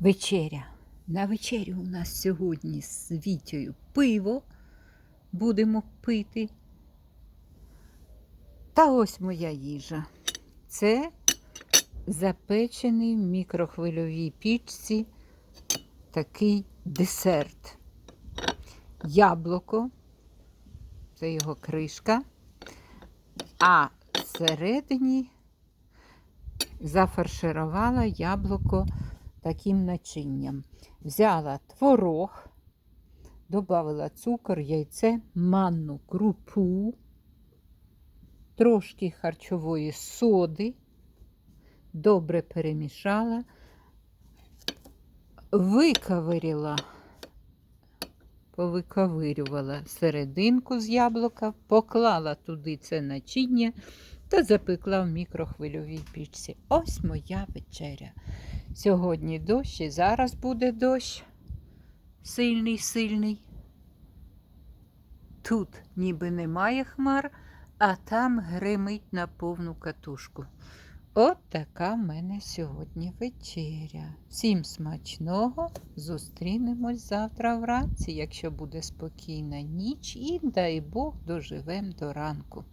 Вечеря. На вечерю у нас сьогодні з Вітєю пиво будемо пити. Та ось моя їжа. Це запечений в мікрохвильовій пічці такий десерт. Яблуко, це його кришка, а всередині зафарширувала яблуко таким начинням. Взяла творог, додала цукор, яйце, манну крупу, трошки харчової соди, добре перемішала, виковирила, повиковирювала серединку з яблука, поклала туди це начиння та запекла в мікрохвильовій пічці. Ось моя вечеря. Сьогодні дощ і зараз буде дощ. Сильний, сильний. Тут ніби немає хмар, а там гримить на повну катушку. От така в мене сьогодні вечеря. Всім смачного. Зустрінемось завтра вранці, якщо буде спокійна ніч, і дай Бог доживем до ранку.